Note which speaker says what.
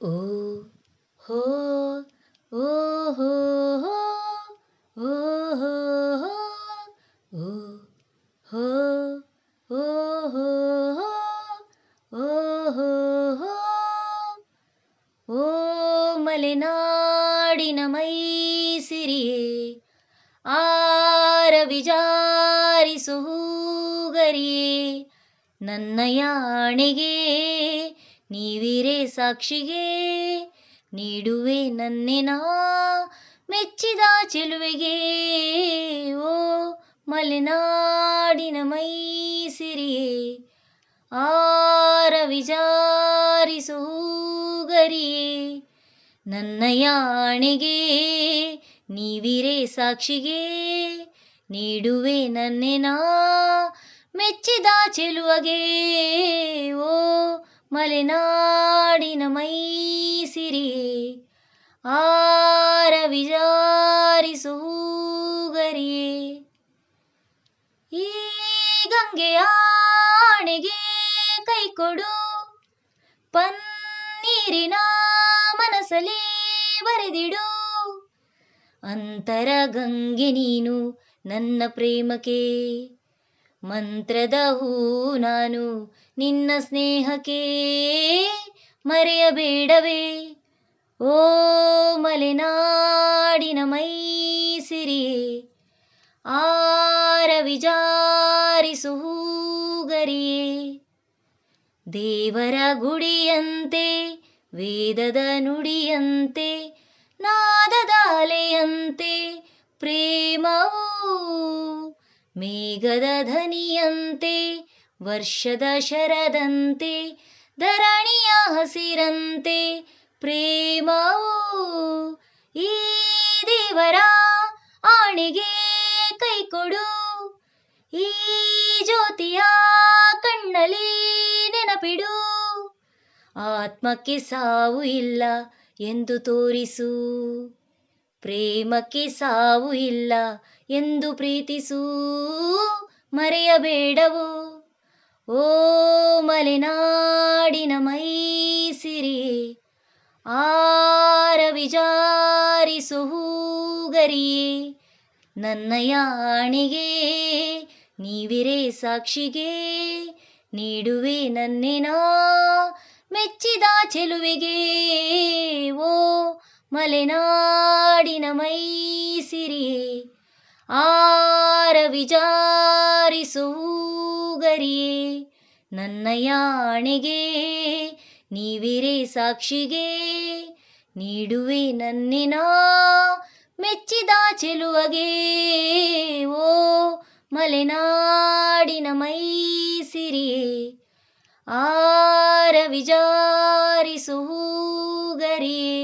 Speaker 1: ಓ ಹೋ ಓ ಹೋ ಓ ಹೋ ಓ ಹೋ ಓ ಹೋ ಓ ಹೋ ಹೋ ಮಲೆನಾಡಿನ ಮೈಸಿರಿಯೇ ಆರ ವಿಚಾರಿಸು ಹೂಗರಿಯೇ ನೀವಿರೇ ಸಾಕ್ಷಿಗೆ, ನೀಡುವೆ ನನ್ನೆನ ಮೆಚ್ಚಿದ ಚೆಲುವೆಗೆ. ಓ ಮಲೆನಾಡಿನ ಮೈಸಿರಿಯೇ, ಆರ ವಿಚಾರಿಸು ಹೂಗರಿಯೇ. ನನ್ನ ಯಾಣೆಗೆ, ನೀವಿರೇ ಸಾಕ್ಷಿಗೆ, ನೀಡುವೆ ನನ್ನೆನ ಮೆಚ್ಚಿದ ಚೆಲುವಗೆ. ಓ ಮಲೆನಾಡಿನ ಮೈಸಿರಿ ಆರ ವಿಚಾರಿಸು ಹೂಗರಿಯೇ ಈ ಗಂಗೆಯ ಆಣೆಗೆ ಕೈ ಕೊಡು ಪನ್ನೀರಿನ ಮನಸಲಿ ಬರೆದಿಡು. ಅಂತರ ಗಂಗೆ ನೀನು ನನ್ನ ಪ್ರೇಮಕ್ಕೆ ಮಂತ್ರದ ಹೂ ನಾನು, ನಿನ್ನ ಸ್ನೇಹಕ್ಕೆ ಮರೆಯಬೇಡವೇ? ಓ ಮಲೆನಾಡಿನ ಮೈಸಿರಿ ಆರ ವಿಜಾರಿಸು ಹೂಗರಿಯೇ? ದೇವರ ಗುಡಿಯಂತೆ, ವೇದದ ನುಡಿಯಂತೆ, ನಾದದ ಅಲೆಯಂತೆ, ಪ್ರೇಮವು ಮೇಘದ ಧನಿಯಂತೆ ವರ್ಷದ ಶರದಂತೆ ಧರಣಿಯ ಹಸಿರಂತೆ, ಪ್ರೇಮವು ಈ ದೇವರ ಆಣೆಗೆ ಕೈಕೊಡು. ಈ ಜ್ಯೋತಿಯ ಕಣ್ಣಲ್ಲಿ ನೆನಪಿಡು. ಆತ್ಮಕ್ಕೆ ಸಾವು ಇಲ್ಲ ಎಂದು ತೋರಿಸು. ಪ್ರೇಮಕ್ಕೆ ಸಾವು ಇಲ್ಲ ಎಂದು ಪ್ರೀತಿಸು ಮರೆಯಬೇಡವು? ಓ ಮಲೆನಾಡಿನ ಮೈಸಿರಿ, ಆರ ವಿಚಾರಿಸು ಹೂಗರಿಯೇ, ನನ್ನ ಯಾಣಿಗೆ ನೀವಿರೇ ಸಾಕ್ಷಿಗೆ, ನೀಡುವೆ ನನ್ನೆನ ಮೆಚ್ಚಿದ ಚೆಲುವಿಗೆ. ಓ ಮಲೆನಾಡಿನ ಮೈಸಿರಿ ಆರ ವಿಚಾರಿಸು ಹೂಗರಿಯೇ ನನ್ನ ಯಾಣೆಗೆ ನೀವಿರೇ ಸಾಕ್ಷಿಗೆ ನೀಡುವೆ ನನ್ನಿನ ಮೆಚ್ಚಿದ ಚೆಲುವಗೆ. ಓ ಮಲೆನಾಡಿನ ಮೈಸಿರಿ ಆರ ವಿಚಾರಿಸು ಹೂಗರಿಯೇ